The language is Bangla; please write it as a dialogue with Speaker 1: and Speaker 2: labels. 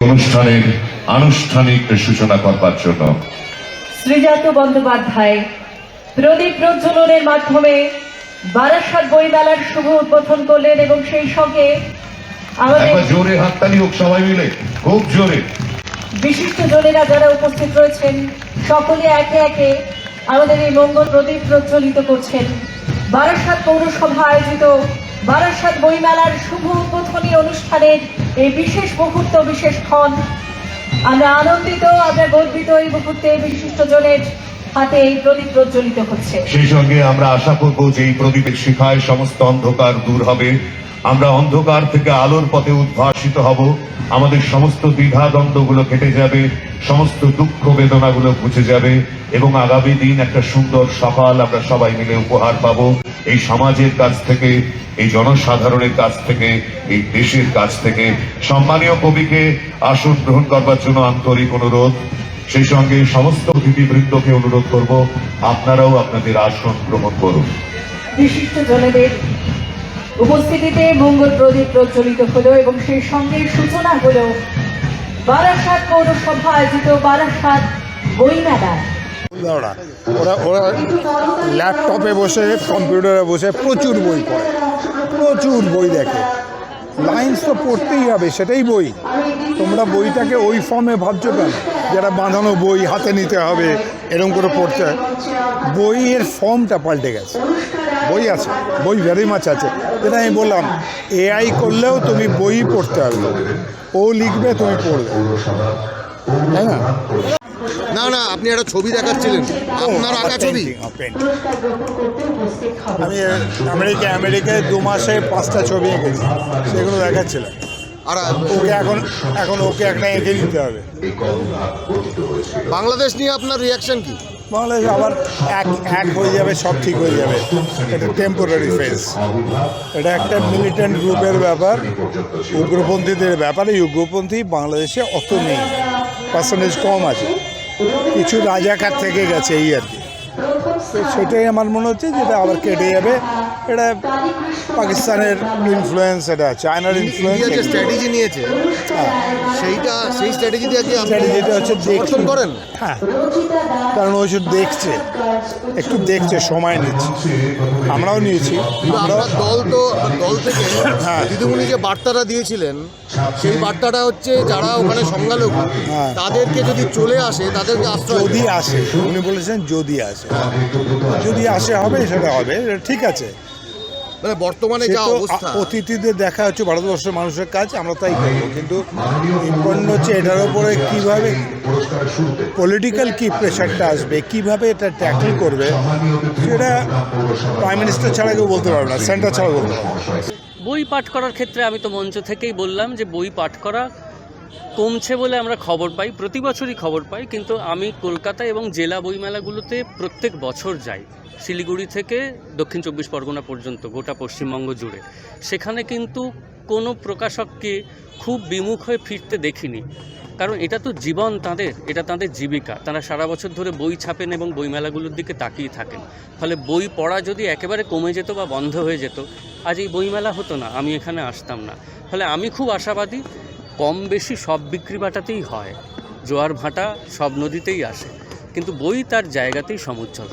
Speaker 1: অনুষ্ঠানের আনুষ্ঠানিক সূচনা করবার জন্য।
Speaker 2: শ্রীজাত বন্দ্যোপাধ্যায় প্রদীপ প্রজ্বলনের মাধ্যমে বারাসাত বইমেলার শুভ উদ্বোধন করলেন এবং সেই সঙ্গে আমাদের
Speaker 1: জোরে হাততালি হোক সবাই মিলে খুব জোরে।
Speaker 2: বিশিষ্ট জনেরা যারা উপস্থিত রয়েছেন সকলে একে একে আমাদের এই মঙ্গল প্রদীপ প্রজ্বলিত করছেন। বারাসাত পৌরসভা আয়োজিত বারাসাত বইমেলার শুভ উদ্বোধনী অনুষ্ঠানের এই বিশেষ মুহূর্ত, বিশেষ ক্ষণ। আমরা আনন্দিত, আমরা গর্বিত এই মুহূর্তে বিশিষ্ট জনের হাতে এই প্রদীপ প্রজ্বলিত হচ্ছে।
Speaker 1: সেই সঙ্গে আমরা আশা করব যে এই প্রদীপের শিখায় সমস্ত অন্ধকার দূর হবে। আমরা অন্ধকার থেকে আলোর পথে উদ্ভাসিত হব। আমাদের সমস্ত দ্বিধা দ্বন্দ্বগুলো কেটে যাবে, সমস্ত দুঃখ বেদনাগুলো ঘুচে যাবে এবং আগামী দিন একটা সুন্দর সকাল আমরা সবাই মিলে উপহার পাবো। এই সমাজের কাছ থেকে, এই জনসাধারণের কাছ থেকে, এই দেশের কাছ থেকে। সম্মানীয় কবিকে আসন গ্রহণ করবার জন্য আন্তরিক অনুরোধ। সেই সঙ্গে সমস্ত অতিথিবৃন্দকে অনুরোধ করব, আপনারাও আপনাদের আসন গ্রহণ করুন।
Speaker 2: বিশিষ্ট জনেদের উপস্থিতিতে মঙ্গল প্রদীপ প্রজ্বলিত হলো এবং সেই সঙ্গে সূচনা হলো বারাসাত পৌরসভা আয়োজিত বারাসাত বইমেলা
Speaker 3: ওরা ওরা ওরা ল্যাপটপে বসে, কম্পিউটারে বসে প্রচুর বই পড়ে, প্রচুর বই দেখে। লাইন্স তো পড়তেই হবে, সেটাই বই। তোমরা বইটাকে ওই ফর্মে ভাবছ কেন? যারা বাঁধানো বই হাতে নিতে হবে এরকম করে পড়তে বইয়ের ফর্মটা পাল্টে গেছে। বই আছে বই ভেরি মাছ আছে। যেটা আমি বললাম এআই করলেও তুমি বই পড়তে হবে। ও লিখবে তুমি পড়বে। তাই না?
Speaker 4: না না আপনি একটা ছবি দেখাচ্ছিলেন। আপনার আঁকা ছবি?
Speaker 3: আমি আমেরিকা আমেরিকায় দু মাসে পাঁচটা ছবি এঁকেছি। সেগুলো দেখাচ্ছিলাম।
Speaker 4: আর
Speaker 3: ওকে এখন এখন ওকে একটা এঁকে দিতে হবে।
Speaker 4: বাংলাদেশ নিয়ে আপনার রিয়াকশন কি?
Speaker 3: বাংলাদেশ আবার এক এক হয়ে যাবে, সব ঠিক হয়ে যাবে। এটা টেম্পোরারি ফেস এটা একটা মিলিটেন্ট গ্রুপের ব্যাপার। উগ্রপন্থীদের ব্যাপারে উগ্রপন্থী বাংলাদেশে অত নেই। পার্সেন্টেজ কম আছে। কিছু রাজাকার থেকে গেছে এই আর কি। তো সেটাই আমার মনে হচ্ছে যেটা আবার কেটে যাবে। এটা পাকিস্তানের ইনফ্লুয়েন্স এটা চায়নার
Speaker 4: যে
Speaker 3: ইনফ্লুয়েন্স
Speaker 4: স্ট্র্যাটেজি নিয়েছে সেইটা সেই স্ট্র্যাটেজি দিয়ে কি
Speaker 3: যেটা হচ্ছে
Speaker 4: সমর্থন করেন?
Speaker 3: হ্যাঁ। কারণ ওই দেখছে। একটু দেখছে সময় নিচ্ছে। আমরাও নিয়েছি।
Speaker 4: আপনার দল তো দল থেকে
Speaker 3: হ্যাঁ।
Speaker 4: দিদিমণি যে বার্তাটা দিয়েছিলেন সেই বার্তাটা হচ্ছে যারা ওখানে সংখ্যালঘু
Speaker 3: হ্যাঁ।
Speaker 4: তাদেরকে যদি চলে আসে তাদেরকে আশ্রয়
Speaker 3: যদি আসে উনি বলেছেন যদি আসে। যদি আসে হবে সেটা হবে এটা ঠিক আছে।
Speaker 4: মানে বর্তমানে যা অবস্থা।
Speaker 3: অতিথিদের দেখা হচ্ছে ভারতবর্ষের মানুষের কাজ আমরা তাই করব। কিন্তু ইম্পর্টেন্ট হচ্ছে এটার উপরে কীভাবে পলিটিক্যাল কি প্রেশারটা আসবে কীভাবে এটা ট্যাকল করবে সেটা প্রাইম মিনিস্টার ছাড়া কেউ বলতে পারবে না সেন্টার ছাড়া বলতে পারবে
Speaker 5: বই পাঠ করার ক্ষেত্রে আমি তো মঞ্চ থেকেই বললাম যে বই পাঠ করা কমছে বলে আমরা খবর পাই, প্রতি বছরই খবর পাই, কিন্তু আমি কলকাতা এবং জেলা বইমেলাগুলোতে প্রত্যেক বছর যাই। শিলিগুড়ি থেকে দক্ষিণ চব্বিশ পরগনা পর্যন্ত, গোটা পশ্চিমবঙ্গ জুড়ে। সেখানে কিন্তু কোনো প্রকাশককে খুব বিমুখ হয়ে ফিরতে দেখিনি। কারণ এটা তো জীবন তাদের, এটা তাদের জীবিকা। তারা সারা বছর ধরে বই ছাপেন এবং বইমেলাগুলোর দিকে তাকিয়ে থাকেন। ফলে বই পড়া যদি একেবারে কমে যেত বা বন্ধ হয়ে যেত, আজ এই বইমেলা হতো না, আমি এখানে আসতাম না। ফলে আমি খুব আশাবাদী কম বেশি সব বিক্রি বাটাতেই হয়। জোয়ার ভাটা সব নদীতেই আসে। কিন্তু বই তার জায়গাতেই সমুজ্জ্বল।